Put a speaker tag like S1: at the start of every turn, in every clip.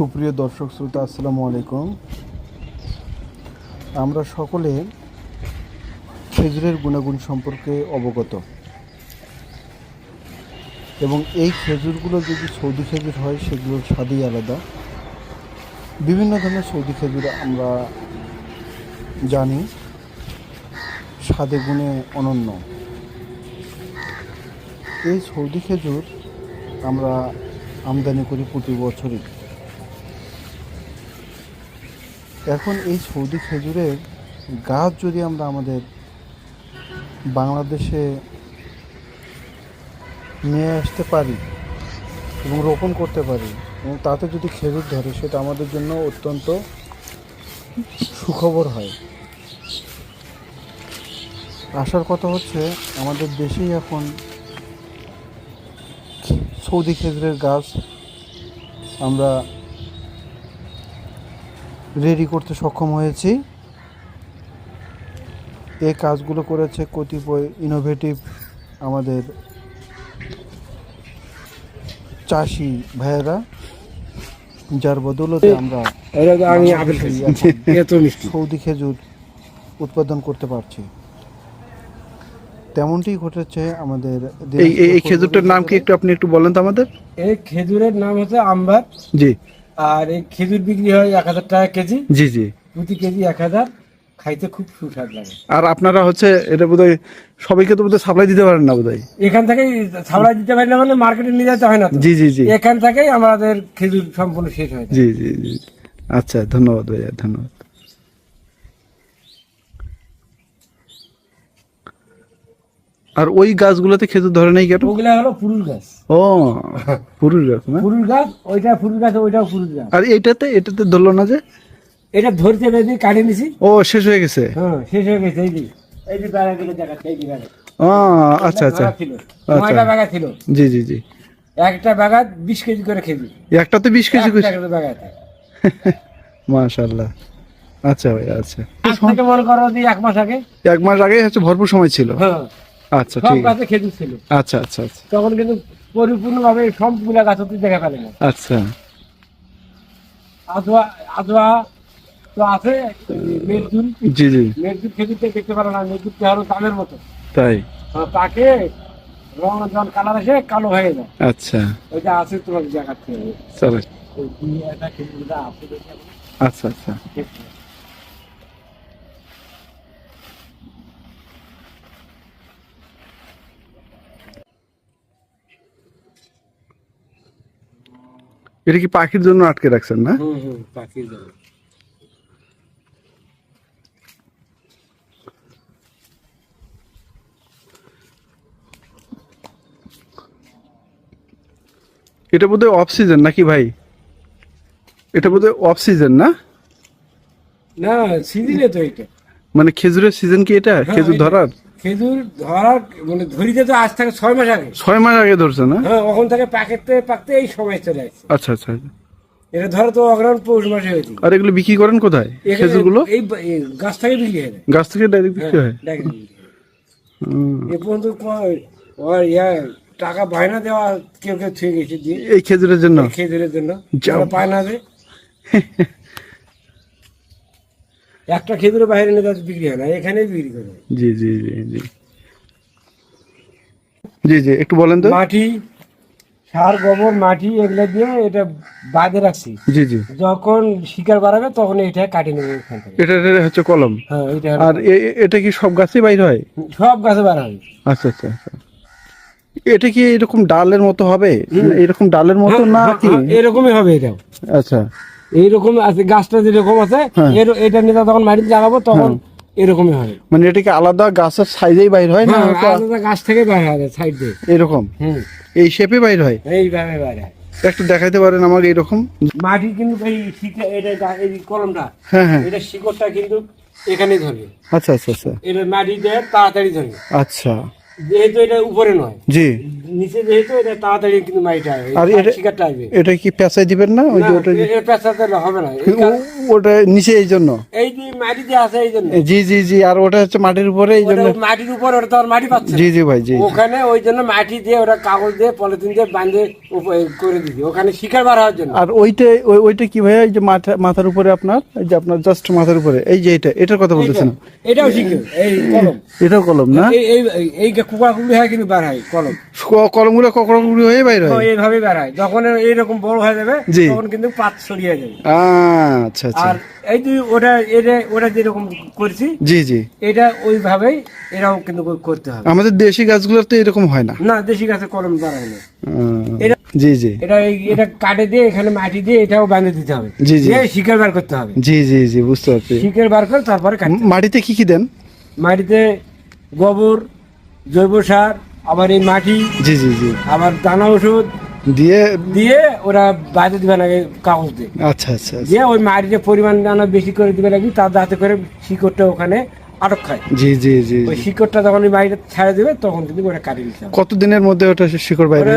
S1: সুপ্রিয় দর্শক শ্রোতা, আসসালামু আলাইকুম। আমরা সকলে খেজুরের গুণাগুণ সম্পর্কে অবগত। এবং এই খেজুরগুলো যদি সৌদি খেজুর হয় সেগুলোর স্বাদই আলাদা। বিভিন্ন ধরনের সৌদি খেজুর আমরা জানি, স্বাদে গুণে অনন্য। এই সৌদি খেজুর আমরা আমদানি করি প্রতি বছরই। এখন এই সৌদি খেজুরের গাছ যদি আমরা আমাদের বাংলাদেশে নিয়ে আসতে পারি এবং রোপণ করতে পারি, এবং তাতে যদি খেজুর ধরে, সেটা আমাদের জন্য অত্যন্ত সুখবর হয়। আসার কথা হচ্ছে, আমাদের দেশেই এখন সৌদি খেজুরের গাছ আমরা রেডি করতে সক্ষম হয়েছি। এই কাজগুলো করেছে কতিপয় ইনোভেটিভ আমাদের চাষি ভাইয়েরা যার বদৌলতে আমরা সৌদি খেজুর উৎপাদন করতে পারছি। তেমনটি ঘটেছে আমাদের
S2: এই এই- এই
S1: দিনাজপুর
S2: খেজুরটার নাম কি একটু আপনি একটু বলেন তো আমাদের?
S3: এই খেজুরের নাম হচ্ছে আম্বার।
S2: জি।
S3: আর এই খেজুর বিক্রি হয় এক হাজার টাকা কেজি।
S2: জি জি।
S3: প্রতি কেজি এক হাজার। খাইতে খুব সুস্বাদ লাগে।
S2: আর আপনারা হচ্ছে এটা বোধহয় সবাইকে তো বোধহয় সাপ্লাই দিতে পারেন না বোধহয়?
S3: এখান থেকেই সাপ্লাই দিতে পারি না মানে মার্কেটে নিয়ে যেতে হয় না
S2: জি জি জি।
S3: এখান থেকেই আমাদের খেজুর সম্পূর্ণ শেষ হয়
S2: জি জি জি। আচ্ছা ধন্যবাদ ভাইয়া ধন্যবাদ। আর ওই গাছগুলোতে খেজুর ধরে নাই কেন?
S3: ওগুলা হলো ফুরুল গাছ।
S2: ও পুরুষ গাছ না?
S3: ফুরুল গাছ ওইটা ফুরুল গাছ ওইটাও ফুরুল গাছ।
S2: আর এইটাতে এটাতে ধরলো না যে?
S3: এটা ধরতে বেঁধে কাটে নিছি।
S2: ও শেষ হয়ে গেছে?
S3: হ্যাঁ শেষ হয়ে গেছে এই যে এই যে বেড়া গেলে দেখাচ্ছে এই যে বেড়া।
S2: ও আচ্ছা আচ্ছা।
S3: নয়টা বাগা ছিল।
S2: জি জি জি।
S3: একটা বাগাত বিশ কেজি করে খেজুর।
S2: একটাতে বিশ কেজি করে।
S3: একটা
S2: মাশাল্লাহ আচ্ছা ভাই আচ্ছা।
S3: মনে করো যে এক মাস আগে।
S2: এক মাস আগে হচ্ছে ভরপুর সময় ছিল।
S3: হ্যাঁ।
S2: আচ্ছা
S3: সব
S2: ঠিক আছে।
S3: গাছে খেজুর ছিল।
S2: আচ্ছা আচ্ছা আচ্ছা।
S3: তখন কিন্তু পরিপূর্ণভাবে সবগুলা গাছ অতি দেখা পেলে। না
S2: আচ্ছা।
S3: আদোয়া আদোয়া তো আছে মেজদুল।
S2: জি জি।
S3: মেজদুল খেজুরটা দেখতে পারো না মেজদুলটা হলো দামের মতো?
S2: তাই।
S3: তাকে রং যখন কালার আসে কালো হয়ে যায়।
S2: আচ্ছা।
S3: ওইটা আছে তোমার
S2: চলো।
S3: আছে দেখে আমি
S2: আচ্ছা আচ্ছা। এটা কি পাখির জন্য আটকে রাখছেন না?
S3: হুম হুম পাখির জন্য।
S2: এটা বোধহয় অফ সিজন নাকি ভাই? এটা বোধহয় অফ সিজন না
S3: না সিজিনে তো এটা।
S2: মানে খেজুরের সিজন কি এটা?
S3: হ্যাঁ,
S2: খেজুর ধরার?
S3: খেজুর ধরার মানে ধরিতে তো আজ থেকে ছয় মাস আগে।
S2: ছয় মাস আগে ধরছে না?
S3: হ্যাঁ ওখান থেকে পাকেতে পাকতে এই সময় চলে আসছে।
S2: আচ্ছা আচ্ছা।
S3: এটা ধরো তো অগ্রহণ পৌষ মাসে হয়েছে।
S2: আর এগুলো বিক্রি করেন কোথায়? খেজুরগুলো?
S3: এই গাছ থেকে বিক্রি হয়ে।
S2: গাছ থেকে ডাইরেক্ট বিক্রি হয়
S3: বিক্রি হয়। এ পর্যন্ত ওর ইয়া টাকা বায়না দেওয়া কেউ কেউ থুয়ে গেছে
S2: এই খেজুরের জন্য?
S3: খেজুরের জন্য।
S2: যাও।
S3: ওরা পায় না একটা খেজুরের বাইরে নিয়ে যাচ্ছে বিক্রি হয় না এখানেই বিক্রি করে।
S2: জি জি জি জি। জি জি একটু বলেন তো।
S3: মাটি সার গোবর মাটি এগুলো দিয়ে এটা বাঁধে রাখছি।
S2: জি জি।
S3: যখন শিকার বাড়াবে তখন এটা কাটে নেবে ওখান থেকে।
S2: এটা এটা হচ্ছে কলম?
S3: হ্যাঁ এটা
S2: আর এটা কি সব গাছে বাইর হয়?
S3: সব গাছে বাড়াবে
S2: আচ্ছা আচ্ছা আচ্ছা। এটা কি এরকম ডালের মতো হবে? এরকম ডালের মতো না
S3: হ্যাঁ,
S2: কি?
S3: হ্যাঁ, এরকমই হবে এটা
S2: আচ্ছা।
S3: এইরকম আছে গাছটা যেরকম আছে
S2: হ্যাঁ।
S3: এটা নিয়ে যখন মাটিতে লাগাবো তখন এরকমই হবে
S2: মানে এটা কি আলাদা গাছের সাইজেই বাইর হয় না
S3: হ্যাঁ, আলাদা গাছ থেকে বাইরে হয় সাইড দিয়ে
S2: এরকম?
S3: হুম।
S2: এই শেপে বাইর হয়?
S3: এইভাবে বাইরে হয়।
S2: একটু দেখাইতে পারেন আমাকে এরকম?
S3: মাটি কিন্তু এই শিখে এটা এই কলমটা
S2: হ্যাঁ হ্যাঁ।
S3: এটা শিকড়টা কিন্তু এখানে ধরবে
S2: আচ্ছা আচ্ছা আচ্ছা।
S3: এটা মাটি দেয় তাড়াতাড়ি ধরবে
S2: আচ্ছা।
S3: যেহেতু এটা উপরে নয়।
S2: জি।
S3: নিচে যেহেতু এটা তাড়াতাড়ি কিন্তু হয়
S2: আর এটা-
S3: শিকারটা আসবে
S2: এটা কি পেঁচাই দিবেন না? ওই যে ওটা যে-
S3: এ- পেঁচাতে হবে না।
S2: ওটা নিচে এই জন্য?
S3: এই যে মাটি যে আছে এই জন্য।
S2: জি জি জি আর ওটা হচ্ছে মাটির উপরে এই জন্য
S3: মাটির উপর ওটা তো আর মাটি পাচ্ছে
S2: জি জি ভাই জি
S3: ওখানে ওই জন্য মাটি দিয়ে ওটা কাগজ দিয়ে পলিথিন দিয়ে বাঁধে করে দিছি ওখানে শিকার বার হওয়ার জন্য।
S2: আর ওইটা ওই- ওইটা কি ভাইয়া এই যে মাথা মাথার উপরে আপনার? এই যে আপনার জাস্ট মাথার উপরে। এই যে এটা এটার কথা বলতেছেন।
S3: এটাও শিকার। এই কলম।
S2: এটাও কলম না?
S3: এই এই কুকুরা কুকুরি হয় কিন্তু বার হয় কলম।
S2: কলমগুলো কখনো হয়ে বাইরে হয়।
S3: এইভাবে বার হয়। যখন এইরকম বড় হয়ে যাবে তখন কিন্তু পাত ছড়িয়ে যাবে।
S2: আচ্ছা আচ্ছা।
S3: আর এই যে ওটা এটা ওটা যেরকম করছি
S2: জি জি।
S3: এটা ওইভাবেই এরাও কিন্তু করতে হবে।
S2: আমাদের দেশি গাছগুলোর তো এরকম হয় না।
S3: না দেশি গাছে কলম বাড়ায় না। এটা-
S2: জি জি।
S3: এটা এটা কাটে দিয়ে এখানে মাটি দিয়ে এটাও বাঁধে দিতে হবে।
S2: জি, জি।
S3: শিকার বার করতে হবে।
S2: জি জি জি বুঝতে পারছি।
S3: শিকার বার করে তারপরে
S2: মাটিতে কি কি দেন?
S3: মাটিতে গোবর জৈব সার আবার এই মাটি
S2: জি জি জি।
S3: আবার দানা ওষুধ
S2: দিয়ে
S3: দিয়ে ওরা বাঁধে দিবে না কাগজ দিয়ে।
S2: আচ্ছা আচ্ছা আচ্ছা।
S3: দিয়ে ওই মাটিতে পরিমাণ দানা বেশি করে দিবে লাগবে তার যাতে করে শিকড়টা ওখানে আটক খায়।
S2: জি জি জি
S3: ওই শিকড়টা যখন ওই মাটিতে ছাড়ে দেবে তখন কিন্তু ওটা কাটিয়ে হবে।
S2: কত দিনের মধ্যে ওটা শিকড় বাইরে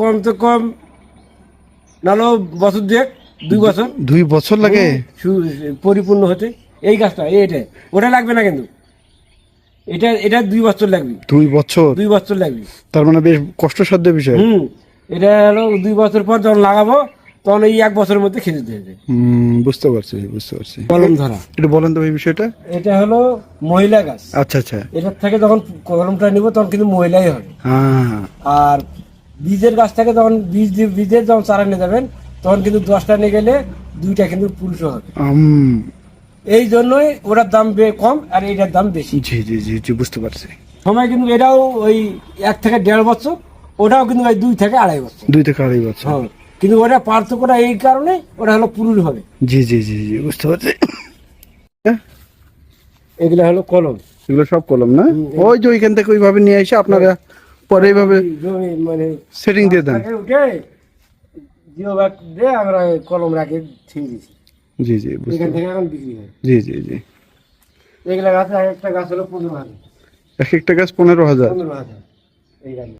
S3: কম তো কম নালো বছর দুয়েক দুই বছর।
S2: দুই বছর লাগে?
S3: পরিপূর্ণ হতে। এই গাছটা এইটা ওটা লাগবে না কিন্তু। এটা এটা দুই বছর লাগবে।
S2: দুই বছর?
S3: দুই বছর লাগবে।
S2: তার মানে বেশ কষ্টসাধ্য বিষয়।
S3: হুম এটা হলো দুই বছর পর যখন লাগাবো তখন এই এক বছরের মধ্যে খেতে দিতে
S2: হুম বুঝতে পারছি বুঝতে পারছি।
S3: কলম ধরা।
S2: একটু বলেন তো এই বিষয়টা।
S3: এটা হলো মহিলা গাছ।
S2: আচ্ছা আচ্ছা।
S3: এটার থেকে যখন কলমটা নিব তখন কিন্তু মহিলাই হবে।
S2: হ্যাঁ।
S3: আর বীজের গাছ থেকে যখন বীজ দিয়ে- বীজের যখন চারা নিয়ে যাবেন তখন কিন্তু দশটা নিয়ে গেলে দুইটা কিন্তু পুরুষ হবে। এই জন্যই ওটার দাম কম আর এটার দাম বেশি।
S2: জি জি জি জি বুঝতে পারছি।
S3: সময় কিন্তু এটাও ওই এক থেকে দেড় বছর ওটাও কিন্তু ওই দুই থেকে আড়াই বছর।
S2: দুই থেকে আড়াই বছর।
S3: হ্যাঁ কিন্তু ওটা পার্থক্যটা এই কারণে ওটা হলো পুরুষ হবে।
S2: জি জি জি জি বুঝতে পারছি।
S3: এগুলো হলো কলম।
S2: এগুলো সব কলম না? ওই যে ওইখান থেকে ওইভাবে নিয়ে এসে আপনারা পরে এইভাবে
S3: মানে
S2: সেটিং দিয়ে দেন।
S3: জিও ব্যাগ দিয়ে আমরা কলম রাখে ঠিক দিছি
S2: জি জি বুঝতে
S3: এখান থেকে এখন বিক্রি হয়
S2: জি জি জি
S3: এগুলা গাছ এক একটা গাছ হলো পনেরো হাজার
S2: এক একটা গাছ পনেরো হাজার
S3: পনেরো হাজার এই গাছ